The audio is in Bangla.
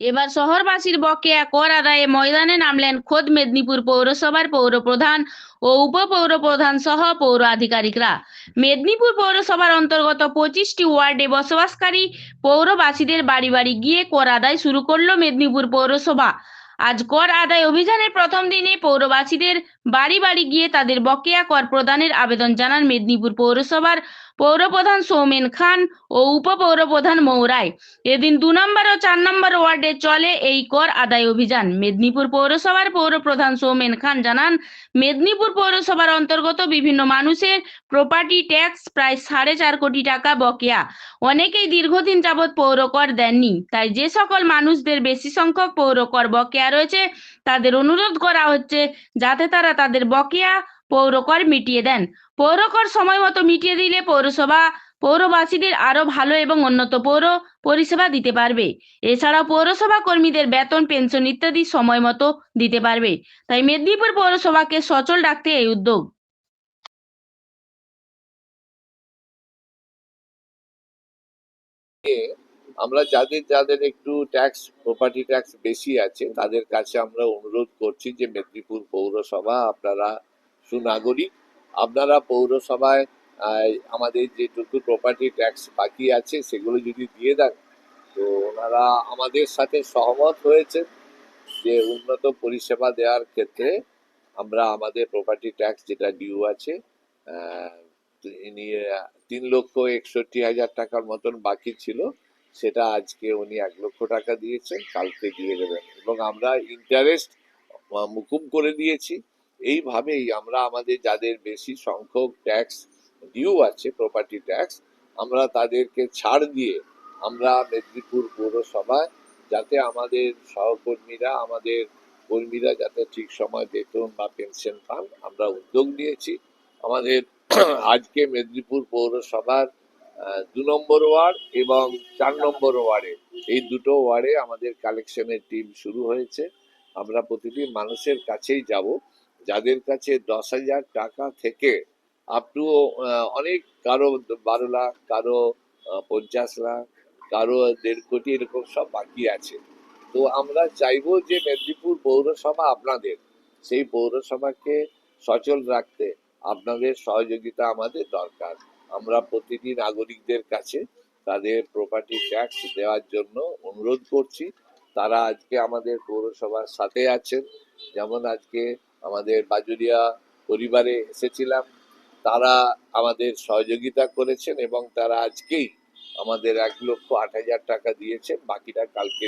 এবার শহরবাসীর বকেয়া কর আদায়ে ময়দানে নামলেন খোদ মেদিনীপুর পৌরসভার পৌরপ্রধান ও উপপৌর প্রধান সহ পৌর আধিকারিকরা। মেদিনীপুর পৌরসভার অন্তর্গত পঁচিশটি ওয়ার্ডে বসবাসকারী পৌরবাসীদের বাড়ি বাড়ি গিয়ে কর আদায় শুরু করল মেদিনীপুর পৌরসভা। আজ কর আদায় অভিযানের প্রথম দিনে পৌরবাসীদের বাড়ি বাড়ি গিয়ে তাদের বকেয়া কর প্রদানের আবেদন জানান মেদিনীপুর পৌরসভার পৌরপ্রধান সৌমেন খান ও উপপৌরপ্রধান মৌরায় এদিন দু নম্বর ও চার নম্বর ওয়ার্ডে চলে এই কর আদায় অভিযান। মেদিনীপুর পৌরসভার পৌরপ্রধান সৌমেন খান জানান, মেদিনীপুর পৌরসভার অন্তর্গত বিভিন্ন মানুষের প্রপার্টি ট্যাক্স প্রায় সাড়ে চার কোটি টাকা বকেয়া। অনেকেই দীর্ঘদিন যাবৎ পৌর কর দেননি। তাই যে সকল মানুষদের বেশি সংখ্যক পৌর কর বকেয়া রয়েছে, তাদের অনুরোধ করা হচ্ছে যাতে তারা তাদের বকেয়া পৌর কর মিটিয়ে দেন। পৌরকর সময় মতো মিটিয়ে দিলে পৌরসভা পৌরবাসীদের আরও ভালো এবং উন্নত পৌর পরিষেবা দিতে পারবে। এছাড়াও পৌরসভা কর্মীদের বেতন, পেনশন ইত্যাদি সময় মতো দিতে পারবে। তাই মেদিনীপুর পৌরসভাকে সচল রাখতে এই উদ্যোগ। আমরা যাদের যাদের একটু ট্যাক্স প্রপার্টি ট্যাক্স বেশি আছে, তাদের কাছে আমরা অনুরোধ করছি যে মেদিনীপুর পৌরসভা আপনারা সুনাগরিক। আপনারা পৌরসভায় আমাদের যেটুকু প্রপার্টি ট্যাক্স বাকি আছে, সেগুলো যদি দিয়ে দেন, তো ওনারা আমাদের সাথে সহমত হয়েছে যে উন্নত পরিষেবা দেওয়ার ক্ষেত্রে আমরা আমাদের প্রপার্টি ট্যাক্স যেটা ডিউ আছে তিন লক্ষ একষট্টি হাজার টাকার মতন বাকি ছিল। সেটা আজকে উনি এক লক্ষ টাকা দিয়েছেন, কালকে দিয়ে দেবেন। এবং আমরা ইন্টারেস্ট মুকুব করে দিয়েছি। এইভাবেই আমরা আমাদের যাদের বেশি সংখ্যক ট্যাক্স ডিউ আছে প্রপার্টি ট্যাক্স আমরা তাদেরকে ছাড় দিয়ে আমরা মেদিনীপুর পৌরসভায় যাতে আমাদের সহকর্মীরা, আমাদের কর্মীরা যাতে ঠিক সময় বেতন বা পেনশন পান, আমরা উদ্যোগ নিয়েছি। আমাদের আজকে মেদিনীপুর পৌরসভার দু নম্বর ওয়ার্ড এবং চার নম্বর ওয়ার্ডে। এই দুটো ওয়ার্ডে আমাদের কালেকশনের টিম শুরু হয়েছে। আমরা প্রতিদিন মানুষের কাছেই যাব। যাদের কাছে দশ হাজার টাকা থেকে আপ টু অনেক, কারও বারো লাখ, কারও পঞ্চাশ লাখ, কারও দেড় কোটি এরকম সব বাকি আছে। তো আমরা চাইব যে মেদিনীপুর পৌরসভা আপনাদের, সেই পৌরসভাকে সচল রাখতে আপনাদের সহযোগিতা আমাদের দরকার। আমরা প্রতিটি নাগরিকদের কাছে তাদের প্রপার্টি ট্যাক্স দেওয়ার জন্য অনুরোধ করছি। তারা আজকে আমাদের পৌরসভার সাথে আছেন। যেমন আজকে আমাদের বাজুরিয়া পরিবারে এসেছিলাম। তারা আমাদের সহযোগিতা করেছেন এবং তারা আজকেই আমাদের এক লক্ষ আট হাজার টাকা দিয়েছেন। বাকিটা কালকে